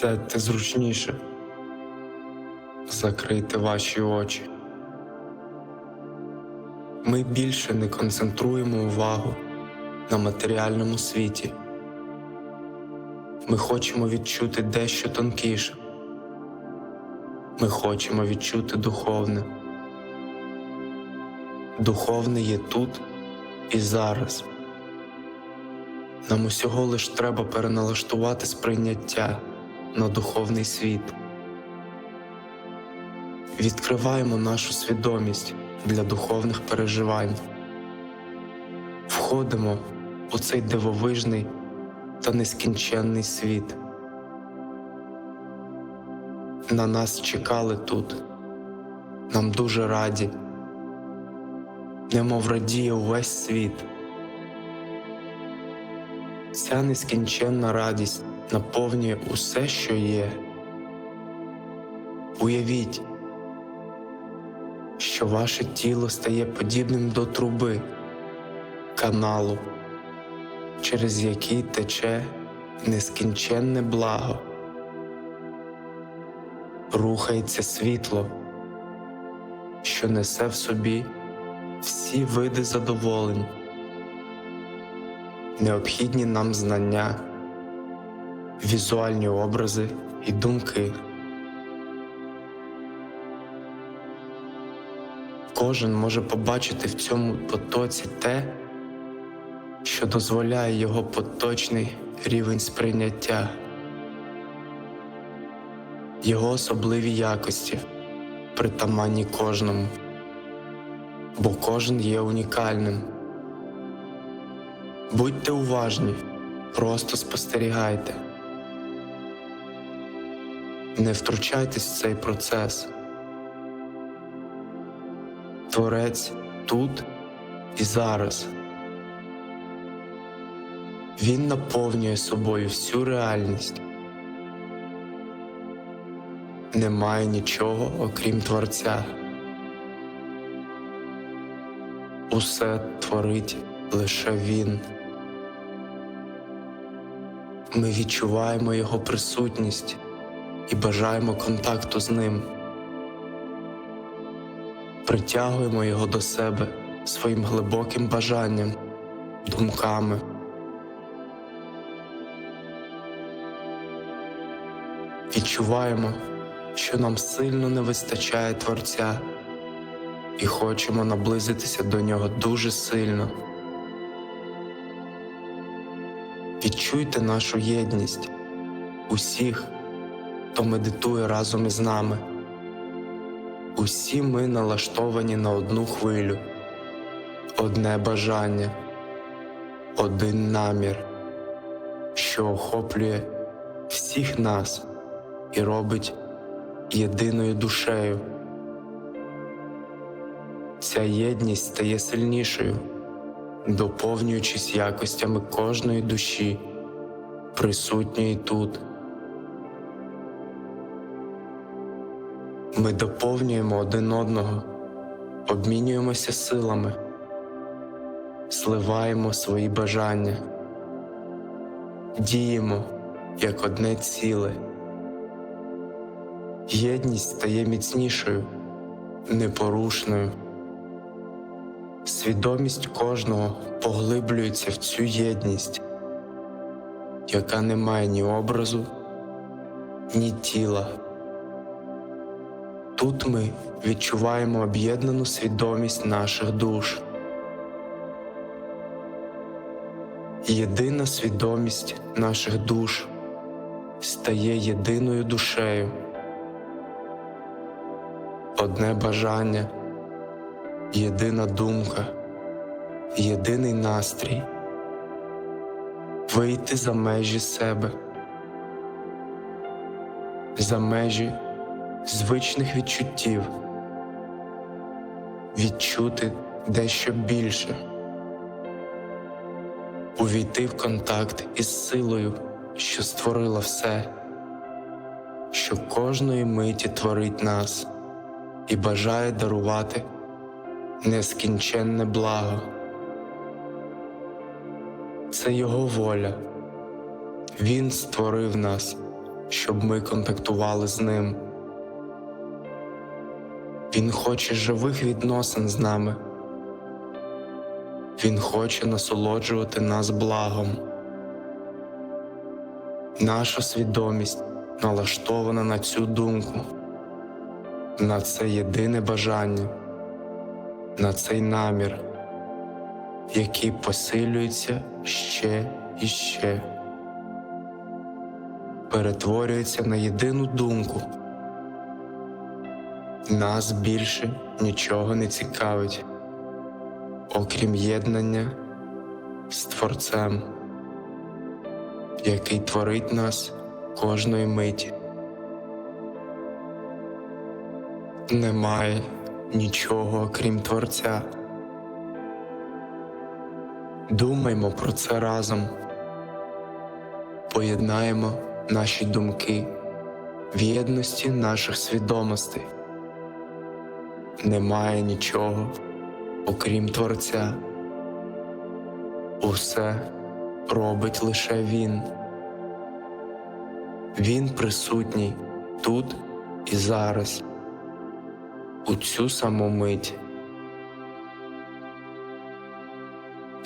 Сядьте зручніше, закрийте ваші очі. Ми більше не концентруємо увагу на матеріальному світі. Ми хочемо відчути дещо тонкіше. Ми хочемо відчути духовне. Духовне є тут і зараз. Нам усього лиш треба переналаштувати сприйняття на духовний світ. Відкриваємо нашу свідомість для духовних переживань. Входимо у цей дивовижний та нескінченний світ. На нас чекали тут. Нам дуже раді, немов радіє увесь світ. Ця нескінченна радість наповнює усе, що є. Уявіть, що ваше тіло стає подібним до труби, каналу, через який тече нескінченне благо. Рухається світло, що несе в собі всі види задоволень, необхідні нам знання, візуальні образи і думки. Кожен може побачити в цьому потоці те, що дозволяє його поточний рівень сприйняття, його особливі якості, притаманні кожному, бо кожен є унікальним. Будьте уважні, просто спостерігайте. Не втручайтесь в цей процес. Творець тут і зараз. Він наповнює собою всю реальність. Немає нічого окрім Творця. Усе творить лише Він. Ми відчуваємо Його присутність і бажаємо контакту з ним. Притягуємо його до себе своїм глибоким бажанням, думками. Відчуваємо, що нам сильно не вистачає Творця, і хочемо наблизитися до нього дуже сильно. Відчуйте нашу єдність усіх, хто медитує разом із нами. Усі ми налаштовані на одну хвилю, одне бажання, один намір, що охоплює всіх нас і робить єдиною душею. Ця єдність стає сильнішою, доповнюючись якостями кожної душі, присутньої тут. Ми доповнюємо один одного, обмінюємося силами, сливаємо свої бажання, діємо як одне ціле. Єдність стає міцнішою, непорушною. Свідомість кожного поглиблюється в цю єдність, яка не має ні образу, ні тіла. Тут ми відчуваємо об'єднану свідомість наших душ. Єдина свідомість наших душ стає єдиною душею. Одне бажання, єдина думка, єдиний настрій вийти за межі себе, за межі звичних відчуттів, відчути дещо більше, увійти в контакт із силою, що створила все, що кожної миті творить нас і бажає дарувати нескінченне благо. Це Його воля. Він створив нас щоб ми контактували з ним. Він хоче живих відносин з нами. Він хоче насолоджувати нас благом. Наша свідомість налаштована на цю думку, на це єдине бажання, на цей намір, який посилюється ще і ще, перетворюється на єдину думку. Нас більше нічого не цікавить, окрім єднання з Творцем, який творить нас кожної миті. Немає нічого окрім Творця. Думаймо про це разом, поєднаємо наші думки в єдності наших свідомостей. Немає нічого, окрім Творця. Усе робить лише Він. Він присутній тут і зараз, у цю саму мить.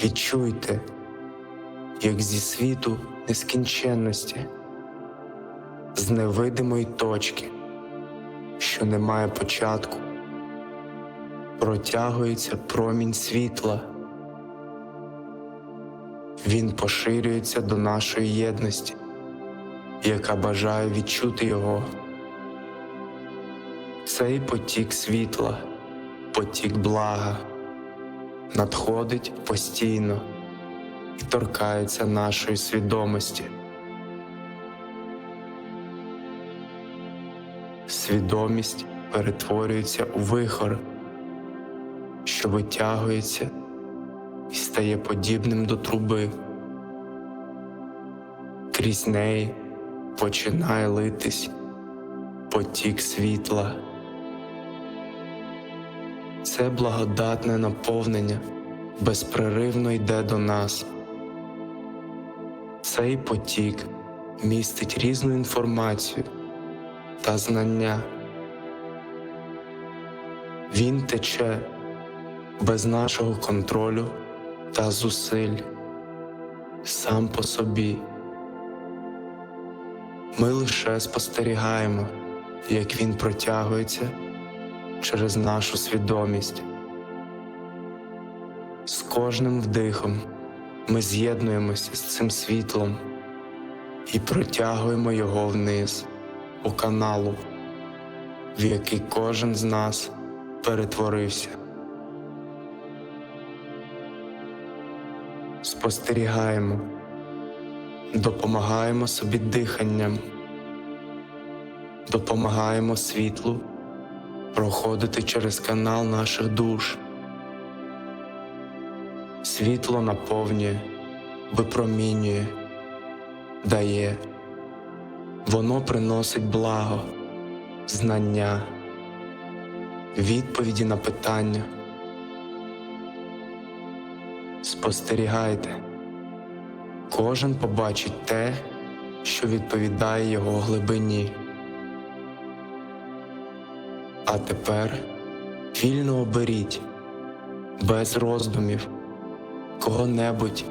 Відчуйте, як зі світу нескінченності, з невидимої точки, що не має початку, протягується промінь світла. Він поширюється до нашої єдності, яка бажає відчути його. Цей потік світла, потік блага, надходить постійно і торкається нашої свідомості. Свідомість перетворюється у вихор, що витягується і стає подібним до труби. Крізь неї починає литись потік світла. Це благодатне наповнення безпреривно йде до нас. Цей потік містить різну інформацію та знання. Він тече без нашого контролю та зусиль сам по собі. Ми лише спостерігаємо, як він протягується через нашу свідомість. З кожним вдихом ми з'єднуємося з цим світлом і протягуємо його вниз у каналу, в який кожен з нас перетворився. Спостерігаємо, допомагаємо собі диханням, допомагаємо світлу проходити через канал наших душ. Світло наповнює, випромінює, дає, воно приносить благо, знання, відповіді на питання. Спостерігайте, кожен побачить те, що відповідає його глибині. А тепер вільно оберіть, без роздумів, кого-небудь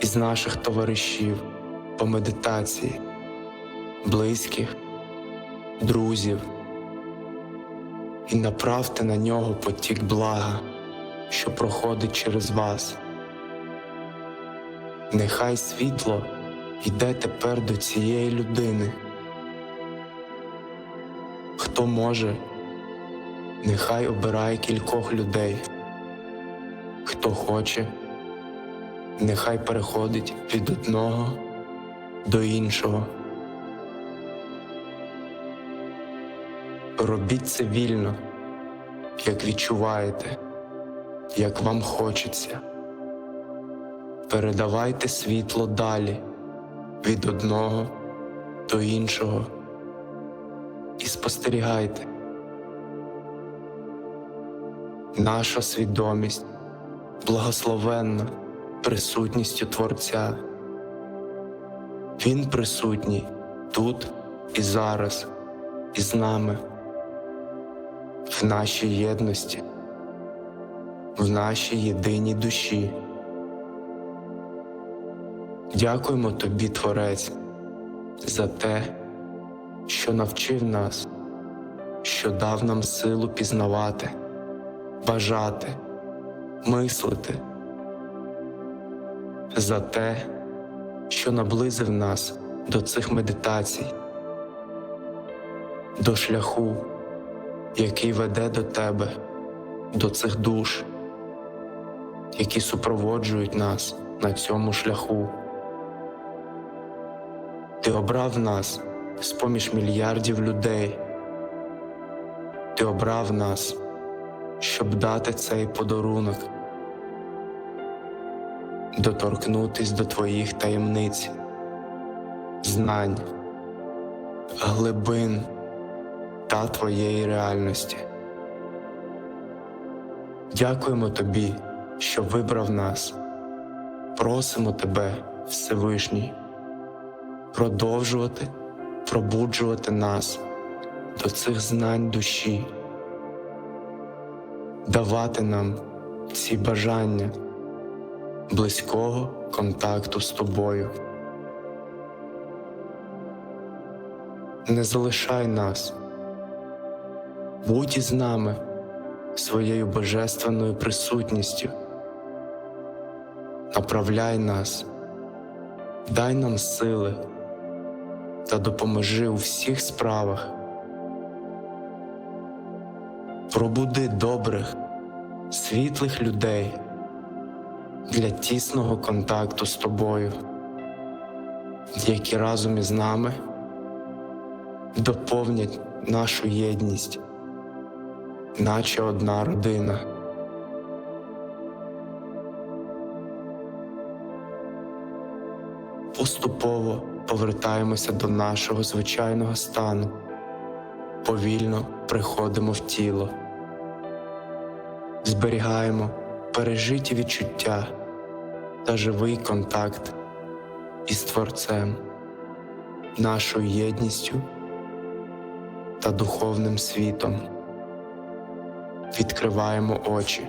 із наших товаришів по медитації, близьких, друзів, і направте на нього потік блага, що проходить через вас. Нехай світло йде тепер до цієї людини. Хто може, нехай обирає кількох людей. Хто хоче, нехай переходить від одного до іншого. Робіть це вільно, як відчуваєте, як вам хочеться. Передавайте світло далі від одного до іншого і спостерігайте. Наша свідомість благословенна присутністю Творця. Він присутній тут і зараз, і з нами, в нашій єдності, в нашій єдиній душі. Дякуємо тобі, Творець, за те, що навчив нас, що дав нам силу пізнавати, бажати, мислити, за те, що наблизив нас до цих медитацій, до шляху, який веде до тебе, до цих душ, які супроводжують нас на цьому шляху. Ти обрав нас з поміж мільярдів людей. Ти обрав нас, щоб дати цей подарунок, доторкнутись до твоїх таємниць, знань, глибин та твоєї реальності. Дякуємо тобі, що вибрав нас. Просимо тебе, Всевишній продовжувати пробуджувати нас до цих знань душі, давати нам ці бажання близького контакту з тобою. Не залишай нас, будь із нами своєю божественною присутністю, направляй нас, дай нам сили та допоможи у всіх справах. Пробуди добрих, світлих людей для тісного контакту з тобою, які разом із нами доповнять нашу єдність, наче одна родина. Поступово повертаємося до нашого звичайного стану, повільно приходимо в тіло, зберігаємо пережиті відчуття та живий контакт із Творцем, нашою єдністю та духовним світом. Відкриваємо очі.